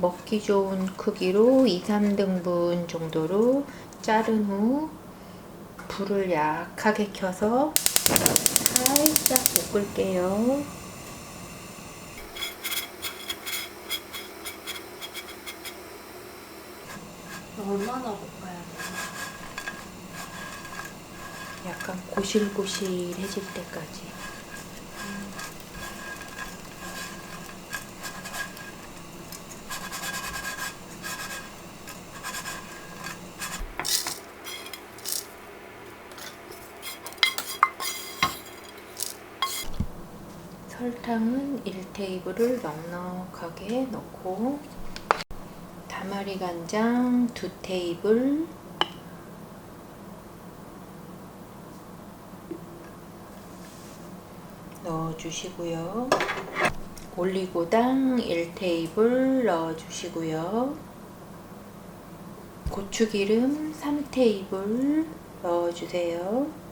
먹기 좋은 크기로 2, 3등분 정도로 자른 후 불을 약하게 켜서 살짝 볶을게요. 얼마나 볶아야 돼? 약간 고실고실해질 때까지. 설탕은 1테이블을 넉넉하게 넣고 다마리 간장 2테이블 넣어주시고요. 올리고당 1테이블 넣어주시고요. 고추기름 3테이블 넣어주세요.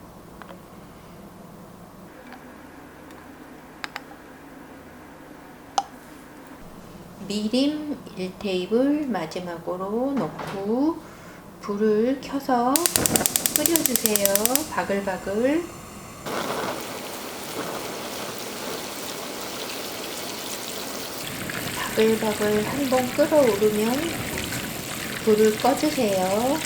미림 1테이블 마지막으로 넣고 불을 켜서 끓여주세요. 바글바글. 바글바글 한번 끓어오르면 불을 꺼주세요.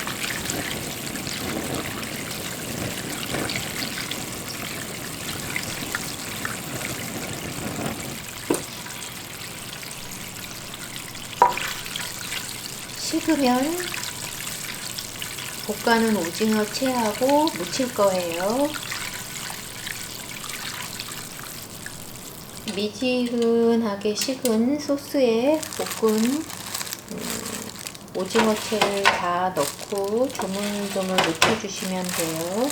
식으면 볶아는 오징어 채하고 무칠 거예요. 미지근하게 식은 소스에 볶은 음, 오징어 채를 다 넣고 조물조물 묻혀주시면 돼요.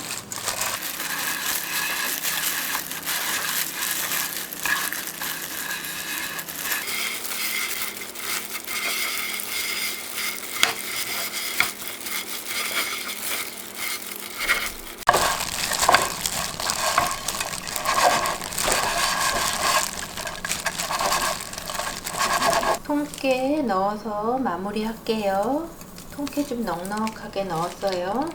통깨 넣어서 마무리 할게요. 통깨 좀 넉넉하게 넣었어요.